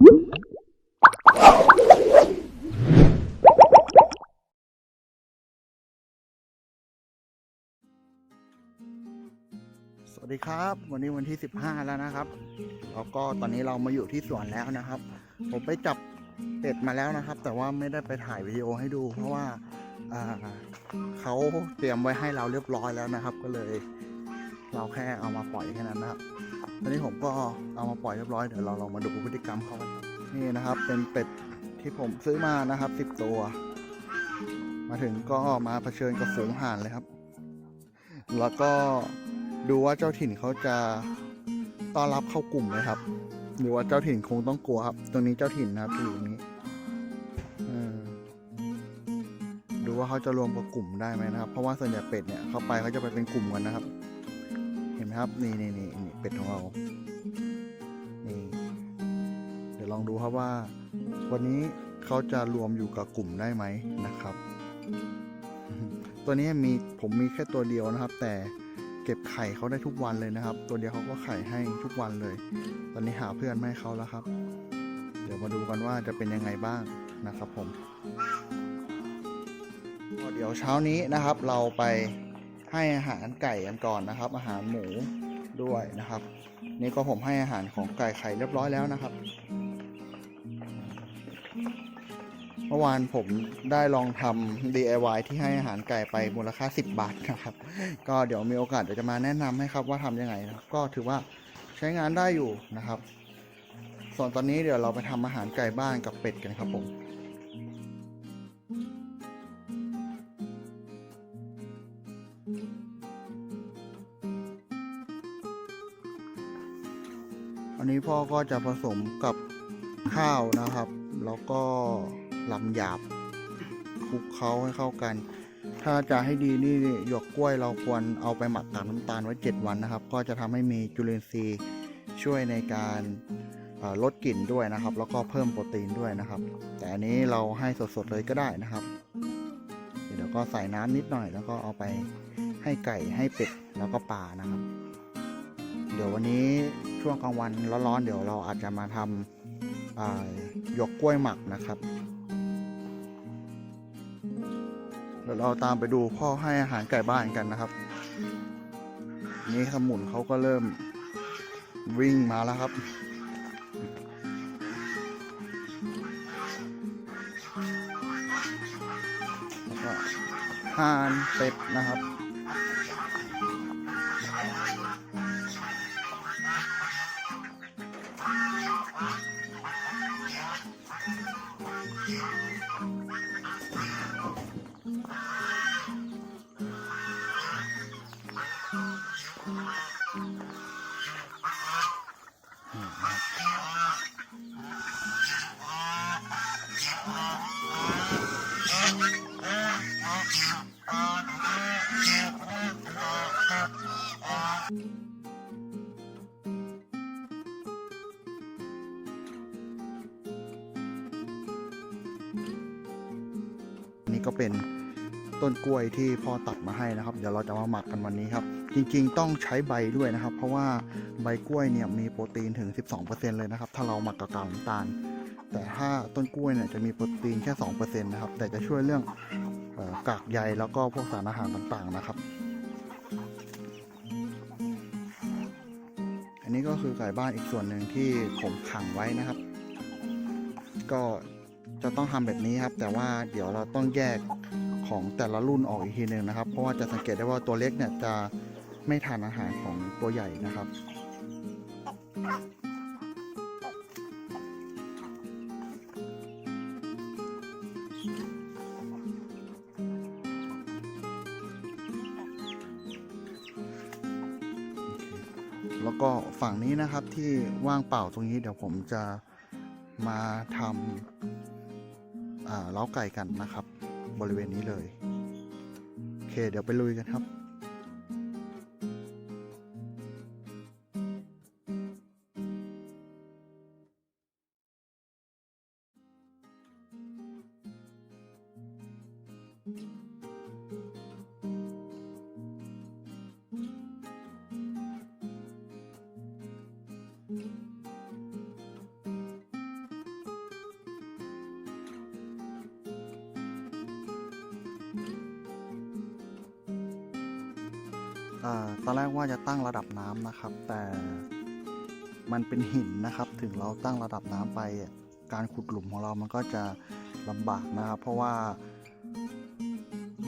สวัสดีครับ วันนี้วันที่ 15 แล้วนะครับแล้วก็ตอนนี้เรามาอยู่ที่สวนแล้วนะครับ ผมไปจับเป็ดมาแล้วนะครับ แต่ว่าไม่ได้ไปถ่ายวิดีโอให้ดู เพราะว่าอ่าเขาเตรียมไว้ให้เราเรียบร้อยแล้วนะครับ ก็เลย เราแค่เอามาปล่อยแค่นั้นนะครับ ตอนนี้ผมก็เอามาปล่อยเรียบร้อยเดี๋ยวเราลองมาดูพฤติกรรมเขากันนี่นะครับ เป็นเป็ดที่ผมซื้อมานะครับ10ตัว มาถึงก็มาเผชิญกับฝูงห่านเลยครับ แล้วก็ดูว่าเจ้าถิ่นเขาจะต้อนรับเข้ากลุ่มไหมครับ หรือว่าเจ้าถิ่นคงต้องกลัวครับ ตรงนี้เจ้าถิ่นนะครับอยู่ตรงนี้ดูว่าเขาจะรวมกับกลุ่มได้ไหมนะครับ เพราะว่าส่วนใหญ่เป็ดเนี่ยเขาไปเขาจะไปเป็นกลุ่มกันนะครับ เห็นไหมครับ นี่นี่นี่นี่ เป็ดของเรานี่เดี๋ยวลองดูครับว่า วันนี้เขาจะรวมอยู่กับกลุ่มได้ไหมนะครับ ตัวนี้มีผมมีแค่ตัวเดียวนะครับ แต่เก็บไข่เขาได้ทุกวันเลยนะครับ ตัวเดียวเขาก็ไข่ให้ทุกวันเลย ตอนนี้หาเพื่อนไม่เขาแล้วครับ เดี๋ยวมาดูกันว่าจะเป็นยังไงบ้างนะครับผมก็เดี๋ยวเช้านี้นะครับเราไปให้อาหารไก่กันก่อนนะครับ อาหารหมู ด้วยนะครับ นี่ก็ผมให้อาหารของไก่ไข่เรียบร้อยแล้วนะครับ เมื่อวานผมได้ลองทำ DIY ที่ให้อาหารไก่ไปมูลค่า 10 บาทนะครับ ก็เดี๋ยวมีโอกาสเดี๋ยวจะมาแนะนำให้ครับว่าทำยังไงนะครับก็ถือว่าใช้งานได้อยู่นะครับ ส่วนตอนนี้เดี๋ยวเราไปทำอาหารไก่บ้านกับเป็ดกันครับผม อันนี้พ่อก็จะผสมกับข้าวนะครับ แล้วก็ลำหยาบคลุกเคล้าให้เข้ากัน ถ้าจะให้ดีนี่หยวกกล้วยเราควรเอาไปหมักกับน้ำตาลไว้ 7 วันนะครับ ก็จะทำให้มีจุลินทรีย์ช่วยในการลดกลิ่นด้วยนะครับ แล้วก็เพิ่มโปรตีนด้วยนะครับ แต่อันนี้เราให้สดๆเลยก็ได้นะครับ เดี๋ยวก็ใส่น้ำนิดหน่อย แล้วก็เอาไปให้ไก่ให้เป็ดแล้วก็ปลานะครับ ดี๋ยววันนี้ช่วงกลางวันร้อนๆเดี๋ยวเราอาจจะมาทำหยกกล้วยหมักนะครับเดี๋ยวเราตามไปดูพ่อให้อาหารไก่บ้านกันนะครับ นี่ขมุนเขาก็เริ่มวิ่งมาแล้วครับแล้วก็ห่านเป็ดนะครับ นี่ก็เป็นต้นกล้วยที่พ่อตัดมาให้นะครับ เดี๋ยวเราจะมาหมักกันวันนี้ครับ จริงๆต้องใช้ใบด้วยนะครับ เพราะว่าใบกล้วยเนี่ยมีโปรตีนถึง 12%เลยนะครับ ถ้าเราหมักกับกากน้ำตาล แต่ถ้าต้นกล้วยเนี่ยจะมีโปรตีนแค่ 2%นะครับ แต่จะช่วยเรื่องออกากใยแล้วก็พวกสารอาหารต่างๆนะครับ นนี้ก็คือไก่บ้านอีกส่วนหนึ่งที่ผมขังไว้นะครับ ก็จะต้องทำแบบนี้ครับ แต่ว่าเดี๋ยวเราต้องแยกของแต่ละรุ่นออกอีกทีหนึ่งนะครับ เพราะว่าจะสังเกตได้ว่าตัวเล็กเนี่ยจะไม่ทานอาหารของตัวใหญ่นะครับ แล้วก็ฝั่งนี้นะครับที่ว่างเปล่าตรงนี้เดี๋ยวผมจะมาทำเล้าไก่กันนะครับ บริเวณนี้เลย โอเค เดี๋ยวไปลุยกันครับอ ตอนแรกว่าจะตั้งระดับน้ำนะครับ แต่มันเป็นหินนะครับ ถึงเราตั้งระดับน้ำไปการขุดหลุมของเรามันก็จะลำบากนะครับ เพราะว่า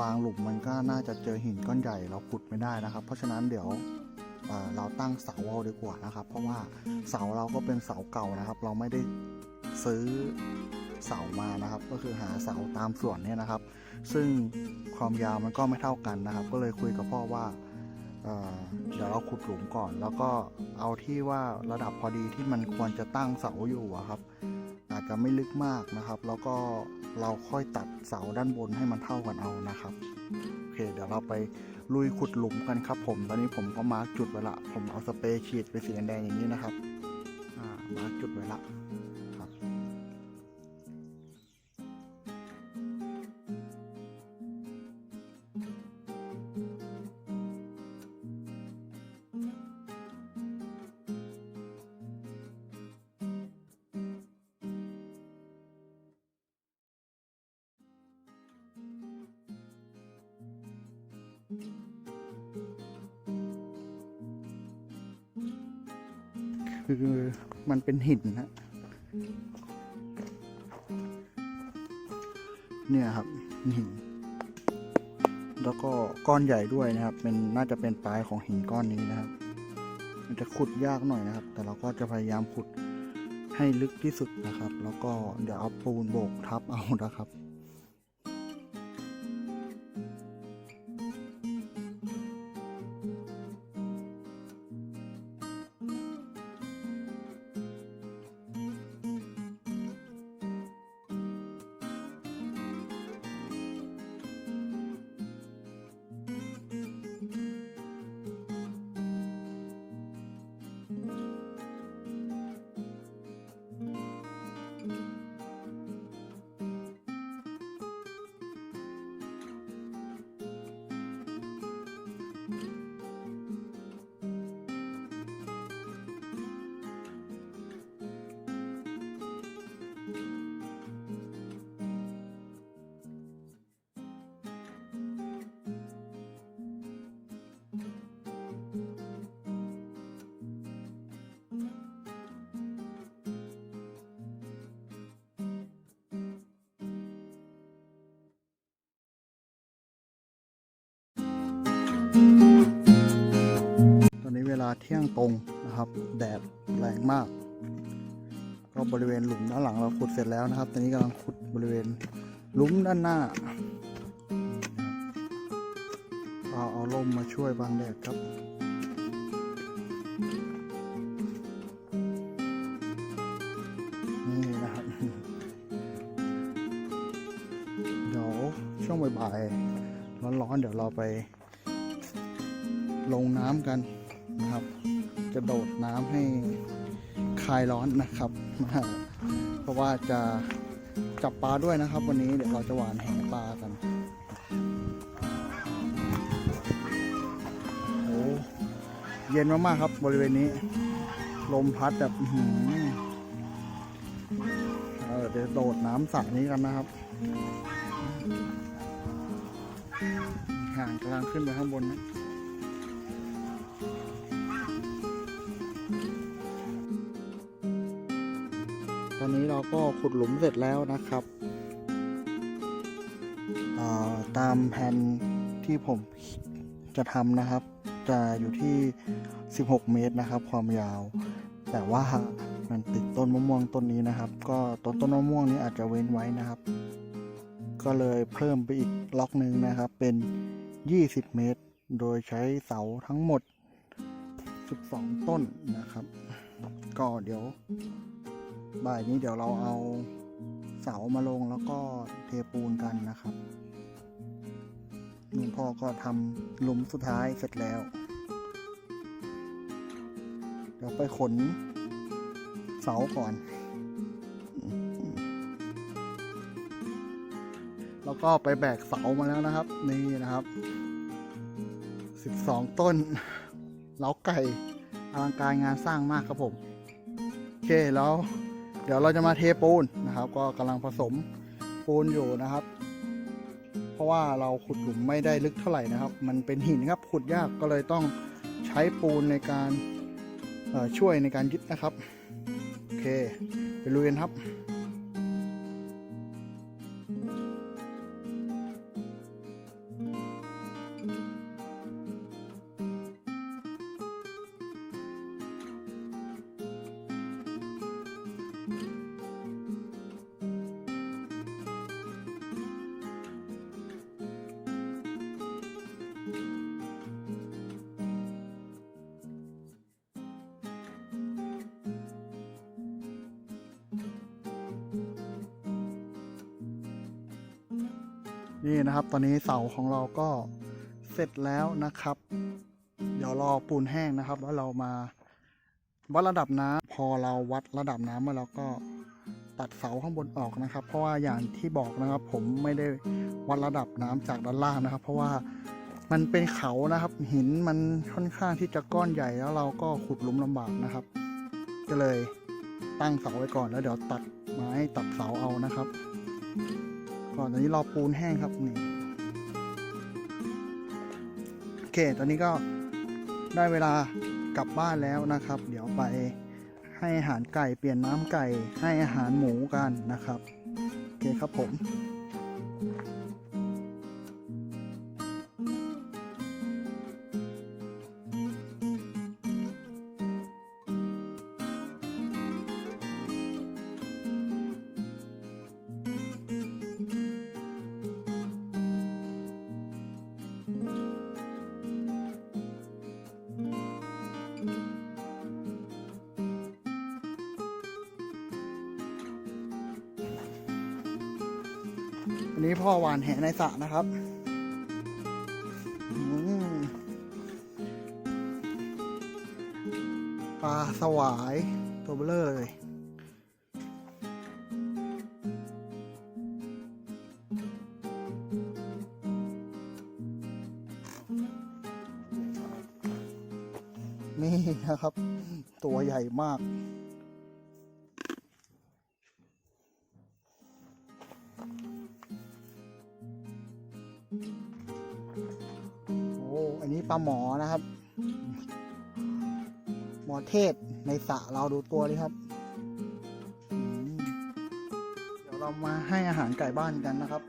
บางหลุมมันก็น่าจะเจอหินก้อนใหญ่เราขุดไม่ได้นะครับ เพราะฉะนั้นเดี๋ยวเอ่อเราตั้งเสาเอาดีกว่านะครับ เพราะว่าเสาเราก็เป็นเสาเก่านะครับ เราไม่ได้ซื้อเสามานะครับ ก็คือหาเสาตามส่วนเนี่ยนะครับ ซึ่งความยาวมันก็ไม่เท่ากันนะครับ ก็เลยคุยกับพ่อว่า เเดี๋ยวเราขุดหลุมก่อน แล้วก็เอาที่ว่าระดับพอดีที่มันควรจะตั้งเสาอยู่อะครับ อาจจะไม่ลึกมากนะครับ แล้วก็เราค่อยตัดเสาด้านบนให้มันเท่ากันเอานะครับโอเค เดี๋ยวเราไปลุยขุดหลุมกันครับ ผม ตอนนี้ผมก็มาร์กจุดไว้ละ ผมเอาสเปรย์ฉีดไปสีแดงๆอย่างนี้นะครับ อ่า มาร์กจุดไว้ละ คือมันเป็นหินนะเนี่ยครับหิน แล้วก็ก้อนใหญ่ด้วยนะครับ เป็นน่าจะเป็นปลายของหินก้อนนี้นะครับ มันจะขุดยากหน่อยนะครับ แต่เราก็จะพยายามขุดให้ลึกที่สุดนะครับ แล้วก็เดี๋ยวเอาปูนโบกทับเอานะครับ เที่ยงตรงนะครับ แดดแรงมาก ก็บริเวณหลุมด้านหลังเราขุดเสร็จแล้วนะครับ ตอนนี้กำลังขุดบริเวณหลุมด้านหน้าเอาเอาลมมาช่วยบังแดดครับนี่นะครับเดี๋ยวช่วงบ่ายๆร้อนๆเดี๋ยวเราไปลงน้ำกัน นะครับ จะโดดน้ำให้คลายร้อนนะครับ เพราะว่าจะจับปลาด้วยนะครับ วันนี้เดี๋ยวเราจะหวานแหปลากันโอ้เย็นมากๆครับบริเวณนี้ ลมพัดแบบเออเดี๋ยวโดดน้ำสระนี้กันนะครับห่างกำลังขึ้นไปข้างบนนะ อนนี้เราก็ขุดหลุมเสร็จแล้วนะครับ ตามแผนที่ผมจะทำนะครับ จะอยู่ที่ 16 เมตรนะครับ ความยาว แต่ว่ามันติดต้นมะม่วงต้นนี้นะครับ ก็ต้นต้นมะม่วงนี้อาจจะเว้นไว้นะครับ ก็เลยเพิ่มไปอีกล็อกหนึ่งนะครับ เป็น 20 เมตร โดยใช้เสาทั้งหมด 12 ต้นนะครับ ก็เดี๋ยว บ่ายนี้เดี๋ยวเราเอาเสามาลงแล้วก็เทปูนกันนะครับหลวงพ่อก็ทำหลุมสุดท้ายเสร็จแล้ว เดี๋ยวไปขนเสาก่อน แล้วก็ไปแบกเสามาแล้วนะครับ นี่นะครับ 12 ต้นเล้าไก่อลังการงานสร้างมากครับผม โอเคแล้ว เดี๋ยวเราจะมาเทปูนนะครับ ก็กำลังผสมปูนอยู่นะครับ เพราะว่าเราขุดหลุมไม่ได้ลึกเท่าไหร่นะครับ มันเป็นหินครับขุดยากก็เลยต้องใช้ปูนในการช่วยในการยึดนะครับ โอเคไปลุยกันครับ นี่นะครับ ตอนนี้เสาของเราก็เสร็จแล้วนะครับ เดี๋ยวรอปูนแห้งนะครับ แล้วเรามาวัดระดับน้ำพอเราวัดระดับน้ำเมื่อเราก็ตัดเสาข้างบนออกนะครับ เพราะว่าอย่างที่บอกนะครับ ผมไม่ได้วัดระดับน้ำจากด้านล่างนะครับ เพราะว่ามันเป็นเขานะครับ หินมันค่อนข้างที่จะก้อนใหญ่แล้วเราก็ขุดลุมลำบากนะครับ ก็เลยตั้งเสาไว้ก่อนแล้วเดี๋ยวตัดไม้ตัดเสาเอานะครับ ก่อนตอนนี้รอปูนแห้งครับนี่โอเคตอนนี้ก็ได้เวลากลับบ้านแล้วนะครับ เดี๋ยวไปให้อาหารไก่เปลี่ยนน้ำไก่ให้อาหารหมูกันนะครับ โอเคครับผม นี้พ่อหวานแหในสระนะครับปลาสวายตัวเบลอเลยนี่นะครับ ตัวใหญ่มาก นนี้ปลาหมอนะครับ หมอเทศในสระเราดูตัวนี้ครับ เดี๋ยวเรามาให้อาหารไก่บ้านกันนะครับ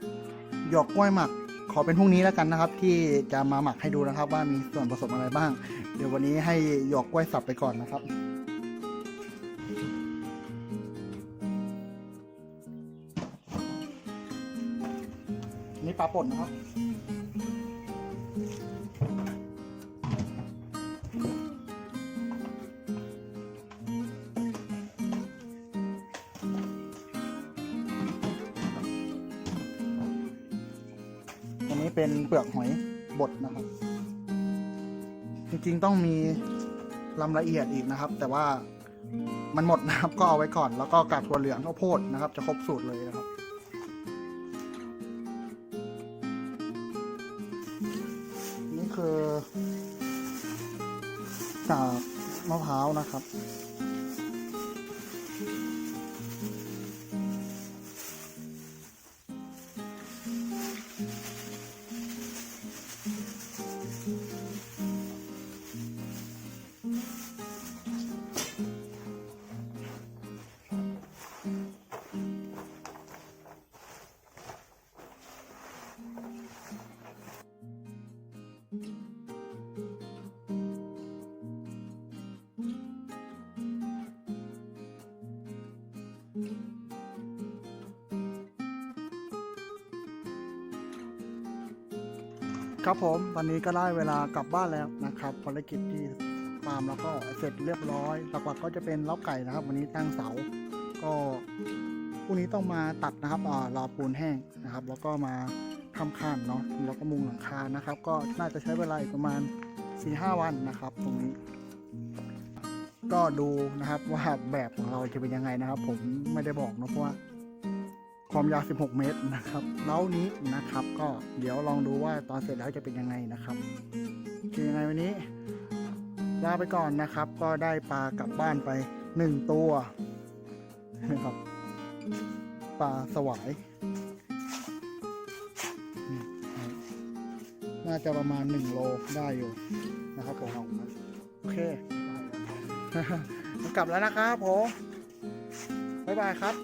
หยอกกล้วยหมัก ขอเป็นพรุ่งนี้แล้วกันนะครับ ที่จะมาหมักให้ดูนะครับ ว่ามีส่วนผสมอะไรบ้าง เดี๋ยววันนี้ให้หยอกกล้วยสับไปก่อนนะครับนี่ปลาป่นนะครับ เปลือกหอยบดนะครับ จริงๆต้องมีลำละเอียดอีกนะครับ แต่ว่ามันหมดนะครับ ก็เอาไว้ก่อน แล้วก็กากถั่วเหลืองข้าวโพดนะครับ จะครบสูตรเลยนะครับนี่คือกากมะพร้าวนะครับ ครับผมตอนนี้ก็ได้เวลากลับบ้านแล้วนะครับภารกิจที่ฟาร์มแล้วก็เสร็จเรียบร้อยหลักๆก็จะเป็นเล้าไก่นะครับ วันนี้ตั้งเสาก็พรุ่งนี้ต้องมาตัดนะครับอ่ารอปูนแห้งนะครับ แล้วก็มาทำคานเนาะแล้วก็มุงหลังคานะครับ ก็น่าจะใช้เวลาอีกประมาณ4-5วันนะครับ ตรงนี้ ก็ดูนะครับว่าแบบของเราจะเป็นยังไงนะครับ ผมไม่ได้บอกนะเพราะว่า ความยาว 16 เมตรนะครับเล้านี้นะครับ ก็เดี๋ยวลองดูว่าตอนเสร็จแล้วจะเป็นยังไงนะครับคือยังไงวันนี้ลาไปก่อนนะครับ ก็ได้ปลากลับบ้านไป 1 ตัวนะครับปลาสวายน่าจะประมาณ 1 โลได้อยู่นะครับผมโอเคกลับแล้วนะครับผมบ๊ายบายครับ